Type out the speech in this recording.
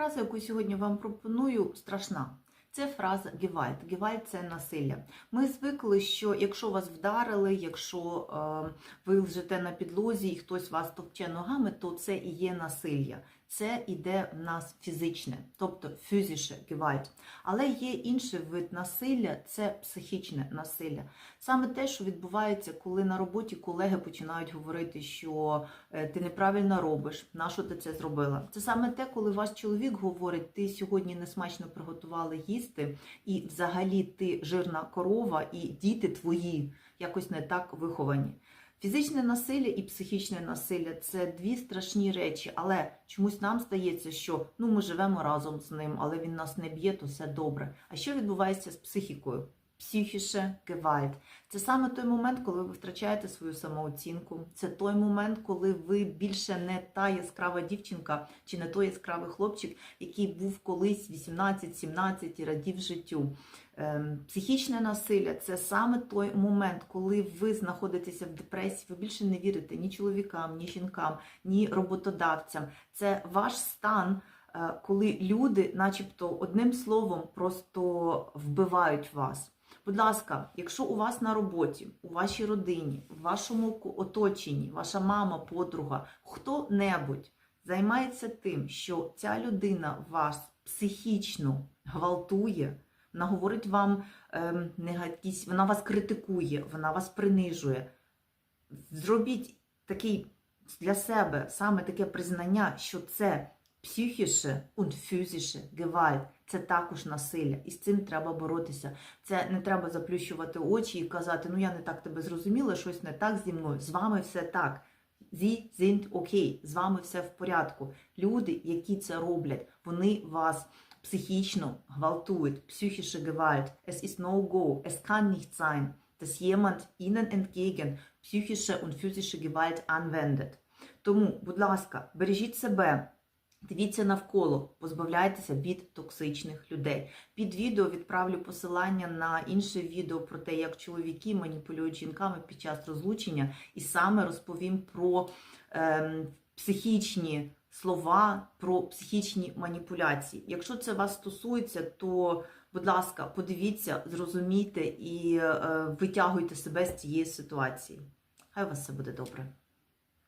Фраза, яку сьогодні вам пропоную, страшна. Це фраза «гівальт». «Гівальт» – це насилля. Ми звикли, що якщо вас вдарили, якщо е, ви лежите на підлозі і хтось вас товче ногами, то це і є насилля. Це іде в нас фізичне, тобто фізичне Gewalt. Але є інший вид насилля це психічне насилля. Саме те, що відбувається, коли на роботі колеги починають говорити, що е, ти неправильно робиш, на що ти це зробила. Це саме те, коли ваш чоловік говорить, ти сьогодні несмачно приготувала їсти, і взагалі ти жирна корова, і діти твої якось не так виховані. Фізичне насилля і психічне насилля це дві страшні речі, але чомусь нам здається, що ну ми живемо разом з ним, але він нас не б'є, то все добре. А що відбувається з психікою? Психіше Gewalt. Це саме той момент, коли ви втрачаєте свою самооцінку. Це той момент, коли ви більше не та яскрава дівчинка чи не той яскравий хлопчик, який був колись 18-17 і радів життю. Ем, Психічне насилля це саме той момент, коли ви знаходитеся в депресії, ви більше не вірите ні чоловікам, ні жінкам, ні роботодавцям. Це ваш стан, е, коли люди, начебто, одним словом, просто вбивають вас. Будь ласка, якщо у вас на роботі, у вашій родині, в вашому оточенні, ваша мама, подруга, хто-небудь займається тим, що ця людина вас психічно гвалтує, вона говорить вам ем, якісь, вона вас критикує, вона вас принижує. Зробіть такий для себе саме таке признання, що це психіше und physische Gewalt – це також насилля, і з цим треба боротися. Це не треба заплющувати очі і казати, ну я не так тебе зрозуміла, щось не так зі мною. З вами все так. Sie sind окей, з вами все в порядку. Люди, які це роблять, вони вас психічно гвалтують, psychische Gewalt. Es ist no go, es kann nicht sein, dass jemand ihnen entgegen psychische und physische Gewalt anwendet. Тому, будь ласка, бережіть себе. Дивіться навколо, позбавляйтеся від токсичних людей. Під відео відправлю посилання на інше відео про те, як чоловіки маніпулюють жінками під час розлучення, і саме розповім про ем, психічні слова, про психічні маніпуляції. Якщо це вас стосується, то, будь ласка, подивіться, зрозумійте і е, витягуйте себе з цієї ситуації. Хай у вас все буде добре.